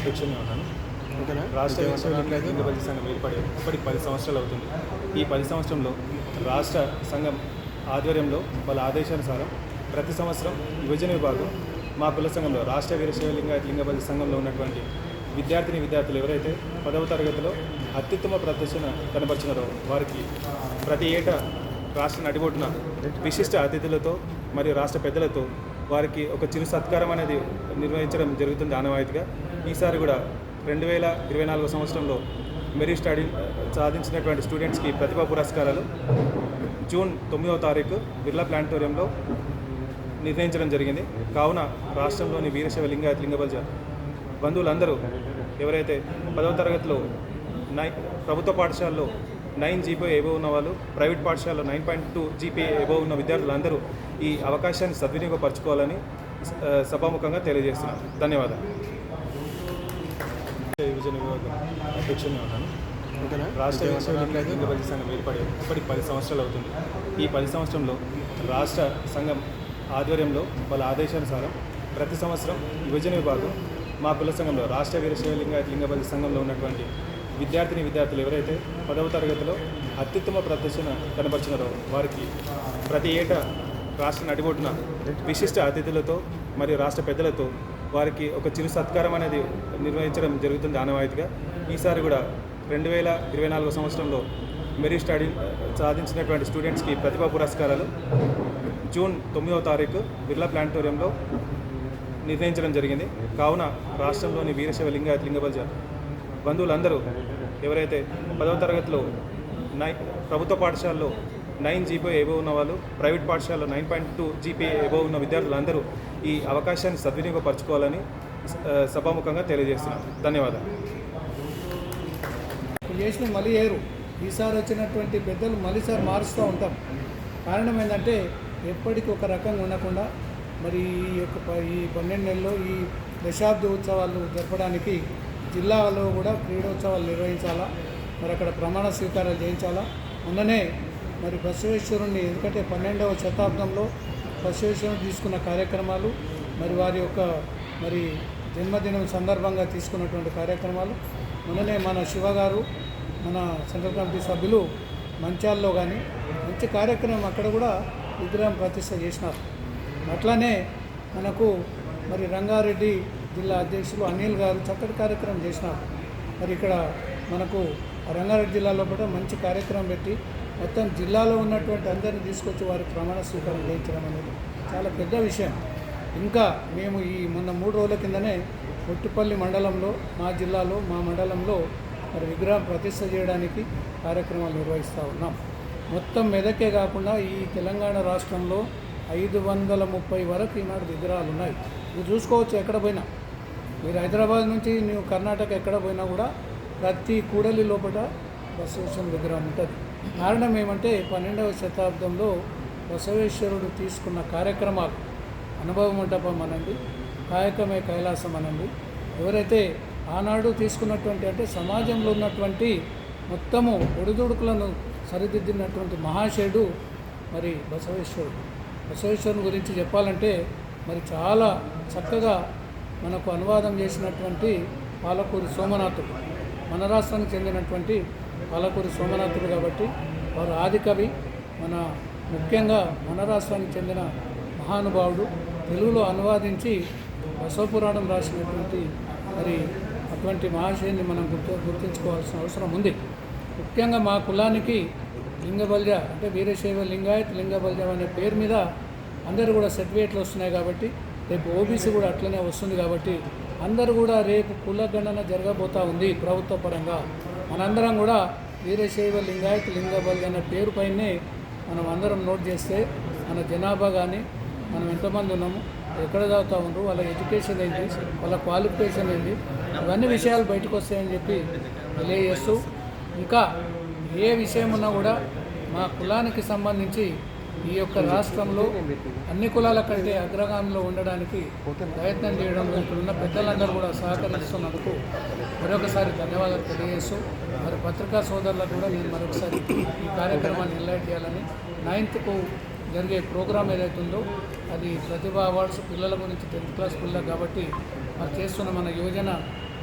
అధ్యక్షుని ఉన్నాను. రాష్ట్ర ఇంకేం విశ్వ మాట్లాడట్లేదు? లింగ సంఘం ఏర్పడి ఇప్పటికి పది సంవత్సరాలు అవుతుంది. ఈ పది సంవత్సరంలో రాష్ట్ర సంఘం ఆధ్వర్యంలో వాళ్ళ ఆదేశానుసారం ప్రతి సంవత్సరం యువజన విభాగం మా కుల సంఘంలో రాష్ట్ర వీరశైవ లింగాయత లింగబలి సంఘంలో ఉన్నటువంటి విద్యార్థిని విద్యార్థులు ఎవరైతే పదవ తరగతిలో అత్యుత్తమ ప్రదర్శన కనబరిచినారో వారికి ప్రతి ఏటా రాష్ట్ర నడిబొడ్డున విశిష్ట అతిథులతో మరియు రాష్ట్ర పెద్దలతో వారికి ఒక చిరు సత్కారం అనేది నిర్వహించడం జరుగుతుంది ఆనవాయితీగా. ఈసారి కూడా రెండు వేల ఇరవై నాలుగో సంవత్సరంలో మెరీ స్టడీ సాధించినటువంటి స్టూడెంట్స్కి ప్రతిభా పురస్కారాలు. జూన్ తొమ్మిదవ తారీఖు బిర్లా ప్లానిటోరియంలో నిర్ణయించడం జరిగింది. కావున రాష్ట్రంలోని వీరశైవ లింగాయత్ లింగబల్జ బంధువులందరూ ఎవరైతే పదవ తరగతిలో నై ప్రభుత్వ పాఠశాలలో నైన్ జీపీఏ ఎబో ఉన్న వాళ్ళు ప్రైవేట్ పాఠశాలలో nine point two GPA above ఉన్న విద్యార్థులందరూ ఈ అవకాశాన్ని సద్వినియోగపరచుకోవాలని సభాముఖంగా తెలియజేస్తున్నాను ధన్యవాదాలు. అధ్యక్షుని ఉన్నాను. రాష్ట్ర బలి సంఘం ఏర్పడి ఇప్పటికి పది సంవత్సరాలు అవుతుంది. ఈ పది సంవత్సరంలో రాష్ట్ర సంఘం ఆధ్వర్యంలో వాళ్ళ ఆదేశానుసారం ప్రతి సంవత్సరం యువజన విభాగం మా కుల సంఘంలో రాష్ట్ర వీరశైవ లింగాయత లింగబలి సంఘంలో ఉన్నటువంటి విద్యార్థిని విద్యార్థులు ఎవరైతే పదవ తరగతిలో అత్యుత్తమ ప్రదర్శన కనబరిచినారో వారికి ప్రతి ఏటా రాష్ట్ర నడిబొడ్డున విశిష్ట అతిథులతో మరియు రాష్ట్ర పెద్దలతో వారికి ఒక చిరు సత్కారం అనేది నిర్వహించడం జరుగుతుంది ఆనవాయితీగా. ఈసారి కూడా రెండు వేల ఇరవై నాలుగో సంవత్సరంలో మెరీ స్టడీ సాధించినటువంటి స్టూడెంట్స్కి ప్రతిభా పురస్కారాలు జూన్ తొమ్మిదవ తారీఖు బిర్లా ప్లానిటోరియంలో నిర్ణయించడం జరిగింది. కావున రాష్ట్రంలోని వీరశైవ లింగాయత్ లింగబల్జ బంధువులందరూ ఎవరైతే పదవ తరగతిలో నై ప్రభుత్వ పాఠశాలలో నైన్ జీపీ ఎబో ఉన్న వాళ్ళు ప్రైవేట్ పాఠశాలలో nine point two GP above ఉన్న విద్యార్థులందరూ ఈ అవకాశాన్ని సద్వినియోగపరచుకోవాలని సభాముఖంగా తెలియజేస్తున్నాను ధన్యవాదాలు. చేసిన మళ్ళీ ఏరు. ఈసారి వచ్చినటువంటి పెద్దలు మళ్ళీసారి మారుస్తూ ఉంటాం. కారణం ఏంటంటే ఎప్పటికీ ఒక రకంగా ఉండకుండా మరి ఈ యొక్క ప- ఈ పన్నెండు నెలల్లో ఈ దశాబ్ద ఉత్సవాలు జరపడానికి జిల్లాలో కూడా క్రీడోత్సవాలు నిర్వహించాలా? మరి అక్కడ ప్రమాణ స్వీకారాలు చేయించాలా? మొన్ననే మరి బసవేశ్వరుణ్ణి ఎందుకంటే పన్నెండవ శతాబ్దంలో బసవేశ్వరుని తీసుకున్న కార్యక్రమాలు మరి వారి యొక్క మరి జన్మదినం సందర్భంగా తీసుకున్నటువంటి కార్యక్రమాలు. మొన్ననే మన శివ గారు మన సెంట్రల్ కమిటీ సభ్యులు మంచాల్లో కానీ మంచి కార్యక్రమం అక్కడ కూడా విగ్రహం ప్రతిష్ట చేసినారు. అట్లానే మనకు మరి రంగారెడ్డి జిల్లా అధ్యక్షులు అనిల్ గారు చక్కటి కార్యక్రమం చేసినారు. మరి ఇక్కడ మనకు రంగారెడ్డి జిల్లాలో కూడా మంచి కార్యక్రమం పెట్టి మొత్తం జిల్లాలో ఉన్నటువంటి అందరిని తీసుకొచ్చి వారికి ప్రమాణ స్వీకారం చేయించడం అనేది చాలా పెద్ద విషయం. ఇంకా మేము ఈ మొన్న మూడు రోజుల కిందనే ఒట్టిపల్లి మండలంలో మా జిల్లాలో మా మండలంలో మరి విగ్రహం ప్రతిష్ట చేయడానికి కార్యక్రమాలు నిర్వహిస్తూ ఉన్నాం. మొత్తం మెదకే కాకుండా ఈ తెలంగాణ రాష్ట్రంలో ఐదు వందల ముప్పై వరకు ఈనాడు విగ్రహాలు ఉన్నాయి. నువ్వు చూసుకోవచ్చు ఎక్కడ పోయినా. మీరు హైదరాబాద్ నుంచి నువ్వు కర్ణాటక ఎక్కడ పోయినా కూడా ప్రతి కూడలి లోపల బసవేశ్వర విగ్రహం ఉంటుంది. కారణం ఏమంటే పన్నెండవ శతాబ్దంలో బసవేశ్వరుడు తీసుకున్న కార్యక్రమాలు. అనుభవ మంటపం అనండి కాయకమే కైలాసం అనండి ఎవరైతే ఆనాడు తీసుకున్నటువంటి అంటే సమాజంలో ఉన్నటువంటి మొత్తము ఒడిదుడుకులను సరిదిద్దినటువంటి మహాశయుడు మరి బసవేశ్వరుడు. బసవేశ్వరుని గురించి చెప్పాలంటే మరి చాలా చక్కగా మనకు అనువాదం చేసినటువంటి పాలకూరి సోమనాథుడు మన రాష్ట్రానికి చెందినటువంటి పాలకూరి సోమనాథుడు కాబట్టి వారు ఆదికవి మన ముఖ్యంగా మన రాష్ట్రానికి చెందిన మహానుభావుడు తెలుగులో అనువాదించి బసవపురాణం రాసినటువంటి మరి అటువంటి మహాశయుని మనం గుర్తు గుర్తించుకోవాల్సిన అవసరం ఉంది. ముఖ్యంగా మా కులానికి లింగబల్జ అంటే వీరశైవ లింగాయత్ లింగబల్జ అనే పేరు మీద అందరూ కూడా సర్టిఫికేట్లు వస్తున్నాయి కాబట్టి రేపు ఓబీసీ కూడా అట్లనే వస్తుంది కాబట్టి అందరూ కూడా రేపు కులగణన జరగబోతా ఉంది ప్రభుత్వ పరంగా. మనందరం కూడా వీరశైవ లింగాయత్ లింగబలి అనే పేరు పైనే మనం అందరం నోట్ చేస్తే మన జనాభా కానీ మనం ఎంతమంది ఉన్నాము ఎక్కడ చదువుతా ఉన్నారు వాళ్ళ ఎడ్యుకేషన్ ఏంటి వాళ్ళ క్వాలిఫికేషన్ ఏంటి ఇవన్నీ విషయాలు బయటకు వస్తాయని చెప్పి తెలియజేస్తూ ఇంకా ఏ విషయం ఉన్నా కూడా మా కులానికి సంబంధించి ఈ యొక్క రాష్ట్రంలో అన్ని కులాల కంటే అగ్రగామంలో ఉండడానికి ప్రయత్నం చేయడంలో ఇక్కడున్న పెద్దలందరూ కూడా సహకరిస్తున్నందుకు మరొకసారి ధన్యవాదాలు తెలియజేస్తూ మరి పత్రికా సోదరులకు కూడా నేను మరొకసారి ఈ కార్యక్రమాన్ని ఎల్లైట్ చేయాలని నైన్త్కు జరిగే ప్రోగ్రామ్ ఏదైతుందో అది ప్రతిభా అవార్డ్స్ పిల్లల గురించి టెన్త్ క్లాస్ పిల్లలు కాబట్టి మరి చేస్తున్న మన యువజన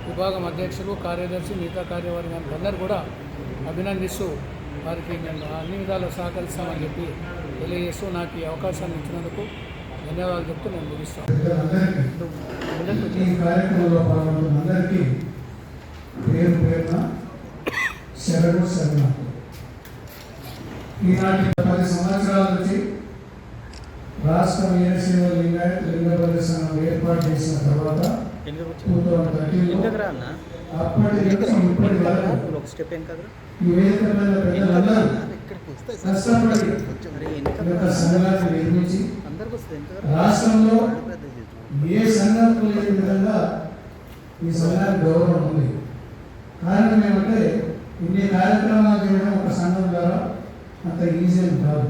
విభాగం అధ్యక్షులు కార్యదర్శి మిగతా కార్యవర్గానికి అందరూ కూడా అభినందిస్తూ వారికి మేము అన్ని విధాలు సహకరిస్తామని చెప్పి తెలియజేస్తూ నాకు ఈ అవకాశాన్ని ఇచ్చినందుకు ధన్యవాదాలు చెప్తూ నేను ముగిస్తాను. అందరికీ ఈ కార్యక్రమంలో పాల్గొంటున్న అందరికీ పేరు పేరున శరణు శరణ ఈనాటి పది సంవత్సరాల నుంచి రాష్ట్ర వీరశైవ లింగాయత్ లింగ ప్రదర్శన ఏర్పాటు చేసిన తర్వాత టూ థౌజండ్ థర్టీన్లో అప్పటి నుంచి ఇప్పటి వరకు ఈ వేదిక మీద పెద్దలందరూ సంఘాన్ని నిర్మించి రాష్ట్రంలో ఏ సంఘానికి లేని విధంగా ఈ సంఘానికి గౌరవం ఉంది. కారణం ఏమంటే ఇన్ని కార్యక్రమాలు చేయడం ఒక సంఘం ద్వారా అంత ఈజీ అని కాదు.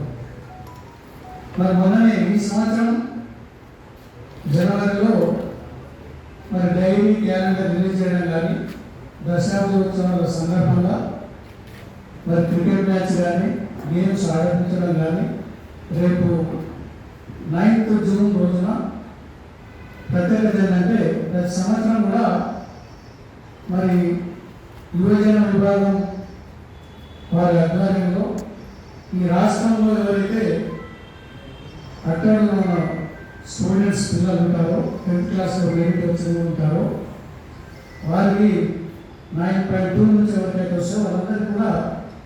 మరి మొన్ననే ఈ సంవత్సరం జనవరిలో మరి డైలీ క్యాలెండర్ రిలీజ్ చేయడం కానీ దశాబ్ద ఉత్సవాల సందర్భంగా మరి క్రికెట్ మ్యాచ్ కానీ గేమ్స్ ఆడించడం కానీ రేపు నైన్త్ జూన్ రోజున ప్రత్యేకత ఏంటంటే ప్రతి సంవత్సరం కూడా మరి యువజన విభాగం వారి ఆధ్వర్యంలో ఈ రాష్ట్రంలో ఎవరైతే అక్కడ ఉన్న స్టూడెంట్స్ పిల్లలు ఉంటారో టెన్త్ క్లాస్లో ఎయిట్ వచ్చిన ఉంటారో వారికి నైన్ పాయింట్ టూ నుంచి ఎవరికైతే వస్తే వాళ్ళందరికీ కూడా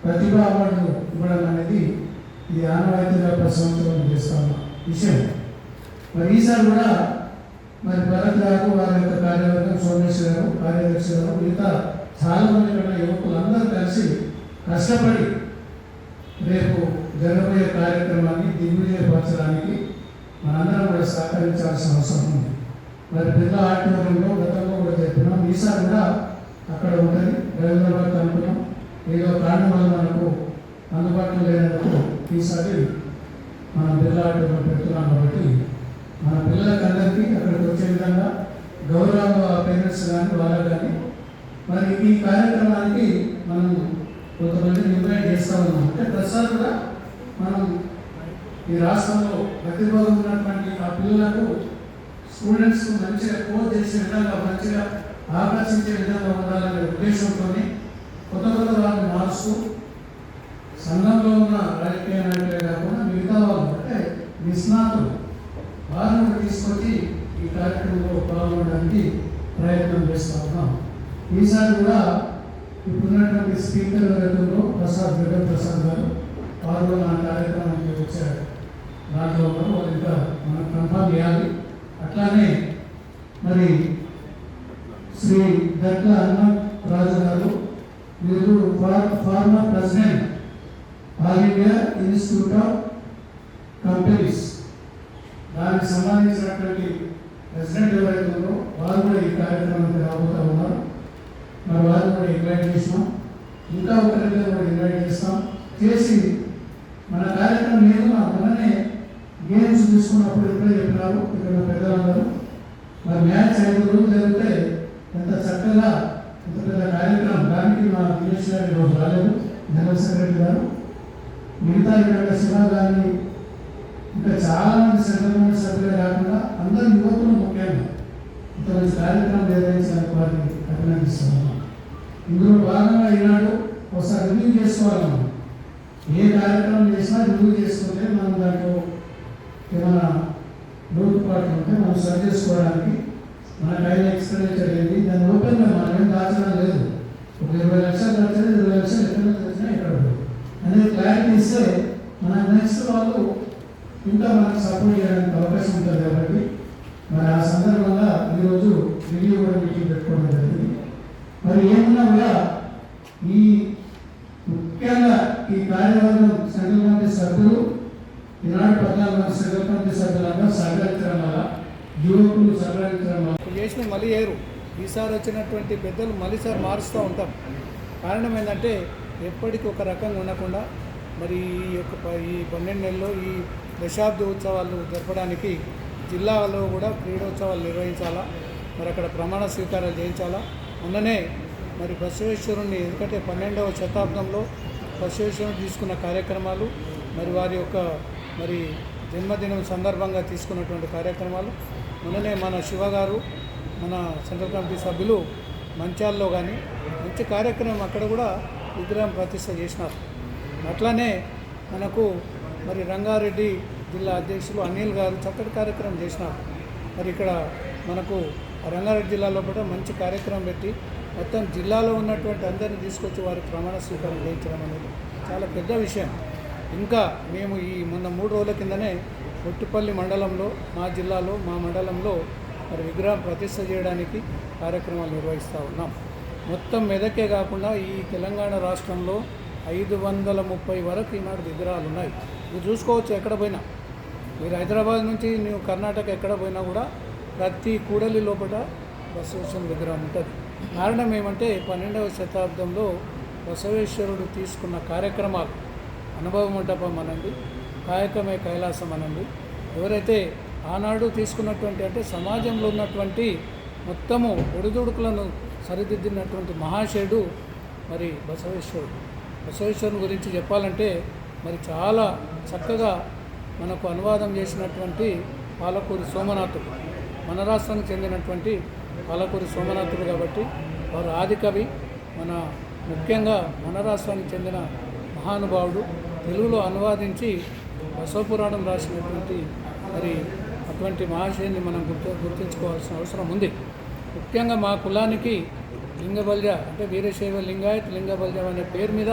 ప్రతిభా అవార్డు ఇవ్వడం అనేది ఇది ఆనవాయితీగా ప్రతి చేస్తాము విషయం. మరి ఈసారి కూడా మరి భరత్ గారు వారి యొక్క కార్యవర్గం సోమేశ్వర గారు కార్యదర్శి గారు మిగతా చాలామంది మంది యువకులందరూ కలిసి కష్టపడి రేపు జరగబోయే కార్యక్రమాన్ని దిగ్విజయపరచడానికి మనందరం కూడా సహకరించాల్సిన అవసరం ఉంది. మరి పెద్ద ఆడిటోరియంలో గతంలో కూడా చెప్పినాం. ఈసారి కూడా అక్కడ ఉంటుంది. హైదరాబాద్ అనుకున్నాం. ఏదో కారణం మనకు అందుబాటులో లేనందుకు ఈసారి మన బిర్లా పెడుతున్నాం కాబట్టి మన పిల్లలకందరికీ అక్కడికి వచ్చే విధంగా గౌరవ పేరెంట్స్ కానీ వాళ్ళు కానీ మరి ఈ కార్యక్రమానికి మనం కొంతమంది ఇన్వైట్ చేస్తా ఉన్నాం. అంటే ప్రసాద్ కూడా మనం ఈ రాష్ట్రంలో ప్రతిభ ఉన్నటువంటి ఆ పిల్లలకు స్టూడెంట్స్ మంచిగా కోచ్ చేసే విధంగా మంచిగా ఆకర్షించే విధంగా ఉండాలనే ఉద్దేశంతోనే కొత్త కొత్త మారుస్తూ సంఘంలో ఉన్న రాజకీయ నాయకులే కాకుండా మిగతా వాళ్ళు అంటే నిష్ణాతులు వారిని తీసుకొచ్చి ఈ కార్యక్రమంలో పాల్గొనడానికి ప్రయత్నం చేస్తా ఉన్నాం. ఈసారి కూడా ఇప్పుడున్నటువంటి స్పీకర్ గతంలో ప్రసాద్ జగన్ ప్రసాద్ గారు వారు నా కార్యక్రమానికి వచ్చారు. దాంట్లో ఉన్నారు. వాళ్ళు ఇంకా మనం కన్ఫర్మ్ చేయాలి. అట్లానే మరి శ్రీ దట్ల అన్న రాజు గారు వీరు former president all India institute of companies. దానికి సంబంధించినటువంటి ప్రెసిడెంట్ ఎవరైతే ఉందో వారు కూడా ఈ కార్యక్రమానికి రాబోతా ఉన్నారు. మరి వారు కూడా ఇన్వైట్ చేసినాం. ఇంకా ఒకరిద్దరు కూడా ఇన్వైట్ చేస్తాం. చేసి మన కార్యక్రమం లేదు మా మొన్ననే గేమ్స్ తీసుకున్నప్పుడు ఇప్పుడే చెప్పినారు ఇక్కడ పెద్దలందరూ మరి మ్యాచ్ ఐదు రోజులు జరిగితే ఎంత చక్కగా కార్యక్రమం దానికి మా పిఎస్ గారు ఈరోజు రాలేదు. జనరల్ సెక్రటరీ గారు. మిగతా ఇక్కడ శివ గారిని ఇంకా చాలా మంది సెంట్రల్ సభ్యులే కాకుండా అందరు యువకులు ముఖ్యంగా. ఇతర కార్యక్రమం నిర్వహించడానికి వారిని అభినందిస్తున్నాను ఇందులో భాగంగా ఈనాడు ఒకసారి రివ్యూ చేసుకోవాలి మనం. ఏ కార్యక్రమం చేసినా రివ్యూ చేసుకుంటే మనం దాంట్లో ఏమైనా లోటుపాట్లు ఉంటే మనం సరి చేసుకోవడానికి మన కైన ఎక్స్పెండిచర్ ఏంటి దాన్ని ఓపెన్గా మనం ఏం దాచడం లేదు ఒక ఇరవై లక్షలు ఖర్చు ఇరవై లక్షలు ఎక్కడ నుంచి వచ్చినా ఇక్కడ పోయి. అనేది క్లారిటీ ఇస్తే మన నెక్స్ట్ వాళ్ళు ఇంకా మనకు సపోర్ట్ చేయడానికి అవకాశం ఉంటుంది కాబట్టి మరి ఆ సందర్భంగా ఈరోజు రివ్యూ కూడా మీటింగ్ పెట్టుకోవడం జరిగింది. మరి ఏమన్నా కూడా ఈ ముఖ్యంగా ఈ కార్యవర్గం సెంట్రల్ కమిటీ సభ్యులు ఈనాడు పద్నాలుగు మంది సెంట్రల్ కమిటీ సభ్యులంగా సహకరించడం వల్ల యువకులు సహకరించడం వల్ల. చేసిన మళ్ళీ ఏరు. ఈసారి వచ్చినటువంటి పెద్దలు మళ్ళీసారి మారుస్తూ ఉంటాం. కారణం ఏంటంటే ఎప్పటికీ ఒక రకంగా ఉండకుండా మరి ఈ యొక్క ఈ పన్నెండు నెలల్లో ఈ దశాబ్ద ఉత్సవాలు జరపడానికి జిల్లాలో కూడా క్రీడోత్సవాలు నిర్వహించాలా? మరి అక్కడ ప్రమాణ స్వీకారాలు చేయించాలా? మొన్ననే మరి బసవేశ్వరుణ్ణి ఎందుకంటే పన్నెండవ శతాబ్దంలో బసవేశ్వరుని తీసుకున్న కార్యక్రమాలు మరి వారి యొక్క మరి జన్మదినం సందర్భంగా తీసుకున్నటువంటి కార్యక్రమాలు. మొన్ననే మన శివ గారు మన సెంట్రల్ కమిటీ సభ్యులు మంచాల్లో కానీ మంచి కార్యక్రమం అక్కడ కూడా విగ్రహం ప్రతిష్ట చేసినారు. అట్లానే మనకు మరి రంగారెడ్డి జిల్లా అధ్యక్షులు అనిల్ గారు చక్కటి కార్యక్రమం చేసినారు. మరి ఇక్కడ మనకు రంగారెడ్డి జిల్లాలో కూడా మంచి కార్యక్రమం పెట్టి మొత్తం జిల్లాలో ఉన్నటువంటి అందరిని తీసుకొచ్చి వారికి ప్రమాణ స్వీకారం చేయించడం అనేది చాలా పెద్ద విషయం. ఇంకా మేము ఈ మొన్న మూడు రోజుల కిందనే పొట్టిపల్లి మండలంలో మా జిల్లాలో మా మండలంలో మరి విగ్రహం ప్రతిష్ట చేయడానికి కార్యక్రమాలు నిర్వహిస్తూ ఉన్నాం. మొత్తం మెదకే కాకుండా ఈ తెలంగాణ రాష్ట్రంలో ఐదు వందల ముప్పై వరకు ఈనాడు విగ్రహాలు ఉన్నాయి మీరు చూసుకోవచ్చు ఎక్కడ పోయినా. మీరు హైదరాబాద్ నుంచి నువ్వు కర్ణాటక ఎక్కడ పోయినా కూడా ప్రతి కూడలి లోపల బసవేశ్వరుని విగ్రహం ఉంటుంది. కారణం ఏమంటే పన్నెండవ శతాబ్దంలో బసవేశ్వరుడు తీసుకున్న కార్యక్రమాలు. అనుభవ మంటపం అనండి కాయకమే కైలాసం అనండి. ఎవరైతే ఆనాడు తీసుకున్నటువంటి అంటే సమాజంలో ఉన్నటువంటి మొత్తము ఒడిదుడుకులను సరిదిద్దినటువంటి మహాశయుడు మరి బసవేశ్వరుడు. బసవేశ్వరుని గురించి చెప్పాలంటే మరి చాలా చక్కగా మనకు అనువాదం చేసినటువంటి పాలకూరి సోమనాథుడు మన రాష్ట్రానికి చెందినటువంటి పాలకూరి సోమనాథుడు కాబట్టి వారు ఆదికవి మన ముఖ్యంగా మన రాష్ట్రానికి చెందిన మహానుభావుడు తెలుగులో అనువాదించి బసవపురాణం రాసినటువంటి మరి అటువంటి మహాశయుని మనం గుర్తు గుర్తుంచుకోవాల్సిన అవసరం ఉంది. ముఖ్యంగా మా కులానికి లింగబల్జ అంటే వీరశైవ లింగాయత్ లింగబల్జం అనే పేరు మీద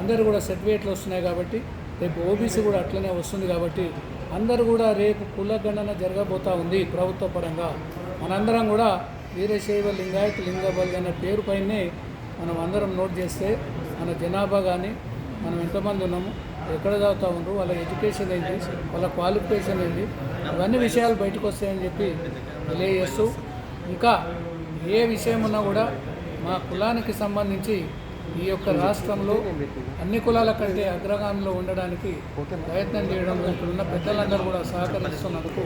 అందరూ కూడా సర్టిఫికేట్లు వస్తున్నాయి కాబట్టి రేపు ఓబీసీ కూడా అట్లనే వస్తుంది కాబట్టి అందరూ కూడా రేపు కులగణన జరగబోతా ఉంది ప్రభుత్వ పరంగా. మనందరం కూడా వీరశైవ లింగాయత్ లింగబల్జ అనే పేరు పైనే మనం అందరం నోట్ చేస్తే మన జనాభా కానీ మనం ఎంతమంది ఉన్నాము ఎక్కడ చదువుతూ ఉన్నారు వాళ్ళ ఎడ్యుకేషన్ ఏంటి వాళ్ళ క్వాలిఫికేషన్ ఏంటి ఇవన్నీ విషయాలు బయటకు వస్తాయని చెప్పి తెలియజేస్తూ ఇంకా ఏ విషయం ఉన్నా కూడా మా కులానికి సంబంధించి ఈ యొక్క రాష్ట్రంలో అన్ని కులాల కంటే అగ్రగామిలో ఉండడానికి ప్రయత్నం చేయడంలో ఇక్కడున్న పెద్దలందరూ కూడా సహకరిస్తున్నందుకు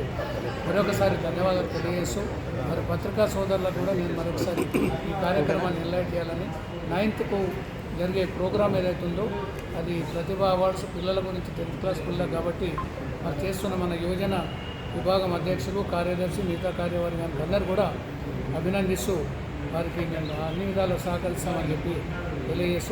మరొకసారి ధన్యవాదాలు తెలియజేస్తూ మరి పత్రికా సోదరులకు కూడా నేను మరొకసారి ఈ కార్యక్రమాన్ని ఎన్లైట్ చేయాలని నైన్త్కు జరిగే ప్రోగ్రామ్ ఏదైతే ఉందో అది ప్రతిభ అవార్డ్స్ పిల్లల గురించి టెన్త్ క్లాస్ పిల్లలు కాబట్టి మరి చేస్తున్న మన యువజన విభాగం అధ్యక్షులు కార్యదర్శి మిగతా కార్యవర్గానికి అందరూ కూడా అభినందిస్తూ వారికి అన్ని విధాలు సహకరిస్తామని చెప్పి తెలియజేస్తూ